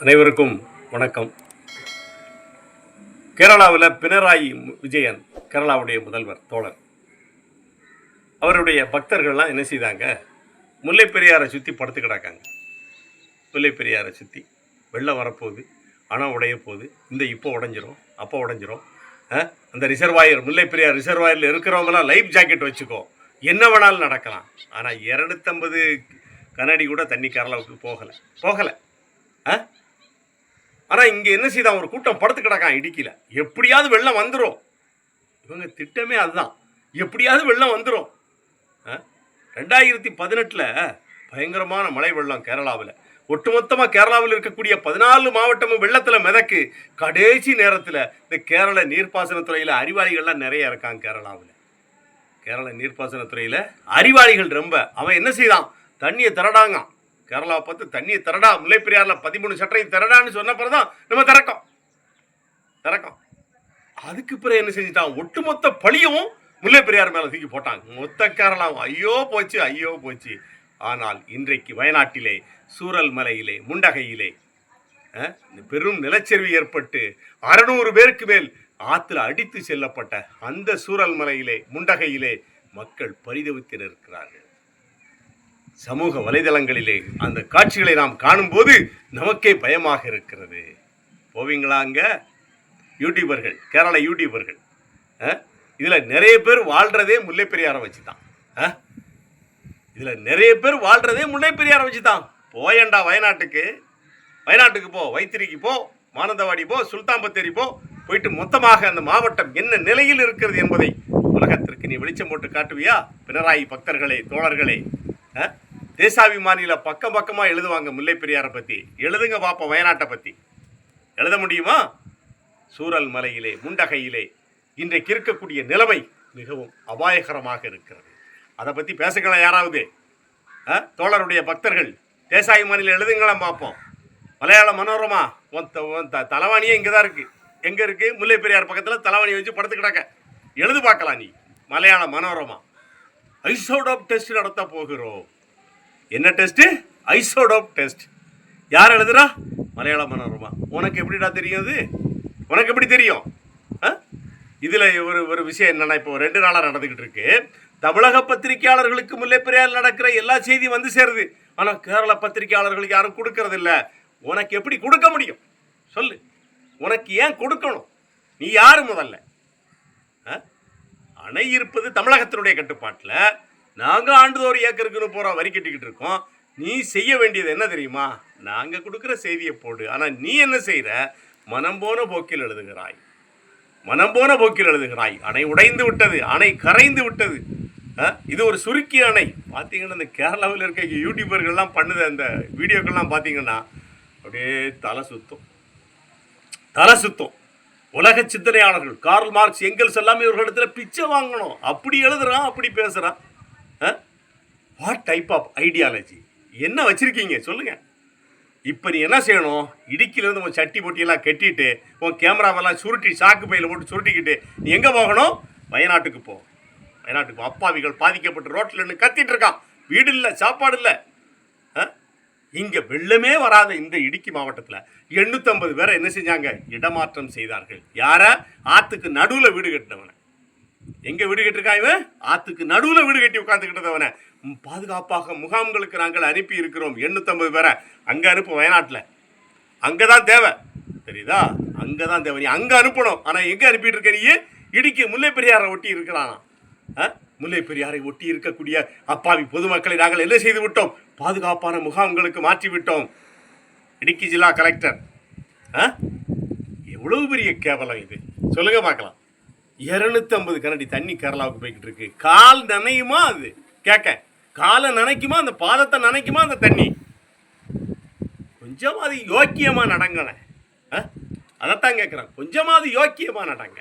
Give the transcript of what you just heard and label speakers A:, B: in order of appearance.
A: அனைவருக்கும் வணக்கம். கேரளாவில் பினராயி விஜயன் கேரளாவுடைய முதல்வர் தோழர். அவருடைய பக்தர்கள்லாம் என்ன செய்தாங்க? முல்லை பெரியாரை சுற்றி படுத்து கிடக்காங்க. முல்லை பெரியாரை சுற்றி வெள்ளம் வரப்போகுது அணை உடைய போகுது. இந்த இப்போ உடஞ்சிரும் அப்போ உடஞ்சிரும். அந்த ரிசர்வாயர் முல்லை பெரியார் ரிசர்வாயரில் இருக்கிறவங்களாம் லைஃப் ஜாக்கெட் வச்சுக்கோ. என்ன வேணாலும் நடக்கலாம். ஆனால் இரநூத்தம்பது கண்ணாடி கூட தண்ணி கேரளாவுக்கு போகலை. போகலை. ஆ? ஆனால் இங்கே என்ன செய்தான் ஒரு கூட்டம் படுத்து கிடக்கான் இடுக்கியில். எப்படியாவது வெள்ளம் வந்துடும் இவங்க திட்டமே அதுதான். எப்படியாவது வெள்ளம் வந்துடும் ரெண்டாயிரத்தி பதினெட்டில் பயங்கரமான மழை வெள்ளம் கேரளாவில். ஒட்டுமொத்தமாக கேரளாவில் இருக்கக்கூடிய பதினாலு மாவட்டமும் வெள்ளத்தில் மிதக்கு. கடைசி நேரத்தில் இந்த கேரள நீர்ப்பாசனத்துறையில் அறிவாளிகள்லாம் நிறைய இருக்காங்க கேரளாவில். கேரள நீர்ப்பாசனத்துறையில் அறிவாளிகள் ரொம்ப. அவன் என்ன செய்தான்? தண்ணியை திரடாங்க. கேரளாவை பார்த்து தண்ணியை திரடா முல்லைப்பெரியாரில் பதிமூணு சட்டரையும் திரடான்னு சொன்ன பிறகு தான் நம்ம திறக்கோம். திறக்கோம். அதுக்கு பிறகு என்ன செஞ்சிட்டான்? ஒட்டுமொத்த பழியவும் முல்லைப்பெரியார் மேலே தூக்கி போட்டாங்க. மொத்த கேரளாவும் ஐயோ போச்சு ஐயோ போச்சு. ஆனால் இன்றைக்கு வயநாட்டிலே சூரல் மலையிலே முண்டகையிலே இந்த பெரும் நிலச்சரிவு ஏற்பட்டு அறுநூறு பேருக்கு மேல் ஆற்றுல அடித்து செல்லப்பட்ட அந்த சூரல் மலையிலே முண்டகையிலே மக்கள் பரிதவித்து நிற்கிறார்கள். சமூக வலைதளங்களிலே அந்த காட்சிகளை நாம் காணும்போது நமக்கே பயமாக இருக்கிறது. போவீங்களா அங்கே? யூடியூபர்கள் கேரள யூடியூபர்கள் இதில் நிறைய பேர் வாழ்கிறதே முல்லைப்பெரியாரை வச்சு தான் இதில் நிறைய பேர் வாழ்கிறதே முல்லைப்பெரியாரை வச்சு தான் போயண்டா வயநாட்டுக்கு. வயநாட்டுக்கு போ வைத்திரிக்கு போ மானந்தவாடி போ சுல்தான் பத்தேரி போ. போயிட்டு மொத்தமாக அந்த மாவட்டம் என்ன நிலையில் இருக்கிறது என்பதை உலகத்திற்கு நீ வெளிச்சம் போட்டு காட்டுவியா? பினராயி பக்தர்களே தோழர்களே. ஆ? தேசாபிமானியில் பக்கம் பக்கமாக எழுதுவாங்க முல்லை பெரியாரை பற்றி எழுதுங்க பார்ப்போம் வயநாட்டை பற்றி எழுத முடியுமா? சூரல் மலையிலே முண்டகையிலே இன்றைக்கு இருக்கக்கூடிய நிலைமை மிகவும் அபாயகரமாக இருக்கிறது. அதை பற்றி பேசுங்களேன் யாராவது? தோழருடைய பக்தர்கள் தேசாபிமானியில் மாநில எழுதுங்களாம் பார்ப்போம் மலையாள மனோரமா? உன் த- தலைவாணியே இங்கே தான் இருக்குது எங்கே இருக்குது முல்லை பெரியார் பக்கத்தில் தலைவாணி வச்சு படுத்து கிடக்க எழுது பார்க்கலாம் நீ மலையாள மனோரமா. ஐசோடோப் டெஸ்ட் நடத்த போகிறோம். என்ன டெஸ்ட்டு ஐசோடோப் டெஸ்ட் யார் எழுதுறா? மலையாள மனோரமா உனக்கு எப்படிடா தெரியும் அது உனக்கு எப்படி தெரியும்? ஆ? இதில் ஒரு ஒரு விஷயம் என்னென்னா இப்போ ரெண்டு நாளாக நடந்துக்கிட்டு இருக்கு. தமிழக பத்திரிகையாளர்களுக்கு முல்லைப்பெரியார் நடக்கிற எல்லா செய்தியும் வந்து சேருது. ஆனால் கேரள பத்திரிகையாளர்களுக்கு யாரும் கொடுக்கறதில்ல. உனக்கு எப்படி கொடுக்க முடியும்? சொல்லு. உனக்கு ஏன் கொடுக்கணும்? நீ யார் முதல்ல? ஆ? அணை இருப்பது தமிழகத்தினுடைய கட்டுப்பாட்டில். நாங்கள் ஆண்டுதோறும் ஏக்கருக்குன்னு போகிறோம் வரி கட்டிக்கிட்டு இருக்கோம். நீ செய்ய வேண்டியது என்ன தெரியுமா? நாங்கள் கொடுக்குற செய்தியை போடு. ஆனால் நீ என்ன செய்கிற மனம் போன போக்கில் எழுதுகிறாய். மனம் போன போக்கில் எழுதுகிறாய். அணை உடைந்து விட்டது. அணை கரைந்து விட்டது. ஆ? இது ஒரு சுருக்கி அணை. பார்த்தீங்கன்னா இந்த கேரளாவில் இருக்க யூடியூபர்கள்லாம் பண்ணுத அந்த வீடியோக்கள்லாம் பார்த்தீங்கன்னா அப்படியே தலை சுத்தும். தலை சுத்தம். உலக சிந்தனையாளர்கள் கார்ல் மார்க்ஸ் எங்கல்ஸ் எல்லாமே இடத்துல பிச்சை வாங்கணும். அப்படி எழுதுறான் அப்படி பேசுகிறான் வாட் டைப் ஆஃப் ஐடியாலஜி என்ன வச்சுருக்கீங்க? சொல்லுங்கள் இப்போ நீ என்ன செய்யணும்? இடுக்கிலேருந்து உன் சட்டி பொட்டியெல்லாம் கட்டிட்டு உன் கேமராவெல்லாம் சுருட்டி சாக்கு பையில் போட்டு சுருட்டிக்கிட்டு நீ எங்கே போகணும்? வயநாட்டுக்கு போ. வயநாட்டுக்கு போ. அப்பாவிகள் பாதிக்கப்பட்டு ரோட்டில் நின்று கத்திட்டு இருக்கான். வீடு இல்லை சாப்பாடு இல்லை. இங்கே வெள்ளமே வராத இந்த இடுக்கி மாவட்டத்தில் எண்ணூற்றம்பது பேரை என்ன செஞ்சாங்க? இடமாற்றம் செய்தார்கள். யாரை? ஆற்றுக்கு நடுவில் வீடு கட்டினவனை. எங்க வீடு கட்டிருக்கான் இவன்? ஆத்துக்கு நடுவுல வீடு கட்டி உட்காந்துக்கிட்டதவனை பாதுகாப்பாக முகாம்களுக்கு நாங்கள் அனுப்பி இருக்கிறோம். எண்ணூத்தம்பது பேரை அங்க அனுப்பு வயநாட்டில். அங்கதான் தேவை. தெரியுதா? அங்கதான் தேவை. நீ அங்க அனுப்பணும். ஆனா எங்க அனுப்பிட்டு இருக்க நீ? இடுக்கி முல்லை பெரியாரை ஒட்டி இருக்கிறானா? ஆ? முல்லை பெரியாரை ஒட்டி இருக்கக்கூடிய அப்பாவி பொதுமக்களை நாங்கள் என்ன செய்து விட்டோம்? பாதுகாப்பான முகாம்களுக்கு மாற்றி விட்டோம். இடுக்கி ஜில்லா கலெக்டர். ஆ? எவ்வளவு பெரிய கேவலம் இது. சொல்லுங்க பார்க்கலாம். இரநூத்தம்பது கரண்டி தண்ணி கேரளாவுக்கு போய்கிட்டு இருக்கு. கால் நனையுமா அது? கேட்க காலை நனைக்குமா? அந்த பாதத்தை நனைக்குமா அந்த தண்ணி? கொஞ்சமாவது யோக்கியமா நடங்களேன். ஆ? அதைத்தான் கேட்குறேன் கொஞ்சமாவது யோக்கியமா நடங்க.